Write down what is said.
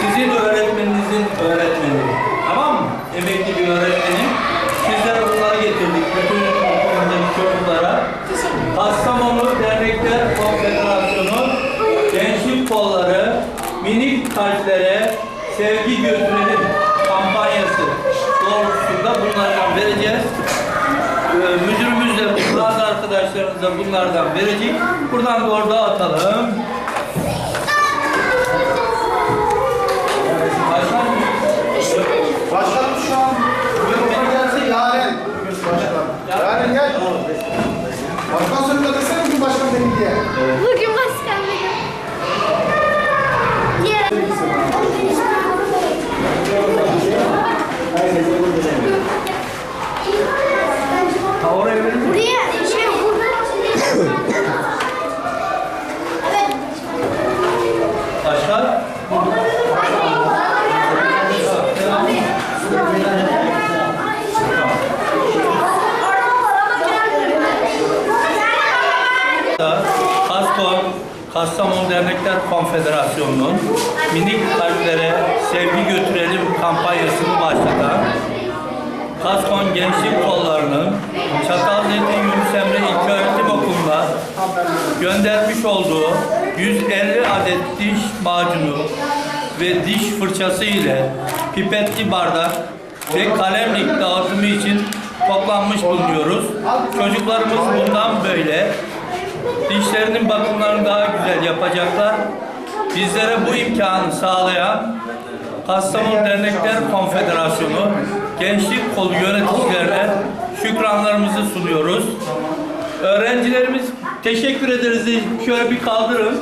sizin öğretmeninizin öğretmeni. Tamam mı? Emekli bir öğretmenim. Sizlere bunları getirdik. Bütün okulundaki çocuklara. Kastamonu Dernekler Konfederasyonu Gençlik Kolları Minik Kalplere Sevgi Götürelim kampanyası doğrultusunda bunlardan vereceğiz. Ee, müdürümüz de bazı arkadaşlarımız da bunlardan verecek. Buradan doğru dağıtalım. Başkan Başkan sonunda desene bugün başkan benim diye. Bugün başkan benim. Buraya şey Evet. Başkan. da Kaston Kastamonu Dernekler Konfederasyonu'nun minik kalplere sevgi götürelim kampanyasını başlatan Kaskon Gençlik Kolları'nın Çatalzeytin Yunus Emre İlköğretim Okulu'na göndermiş olduğu 150 adet diş macunu ve diş fırçası ile pipetli bardak ve kalemlik dağıtımı için toplanmış bulunuyoruz. Çocuklarımız bundan böyle dişlerinin bakımlarını daha güzel yapacaklar. Bizlere bu imkanı sağlayan Kastamonu Dernekler Konfederasyonu Gençlik Kolu yöneticilerine şükranlarımızı sunuyoruz. Öğrencilerimiz teşekkür ederiz. Şöyle bir kaldırın.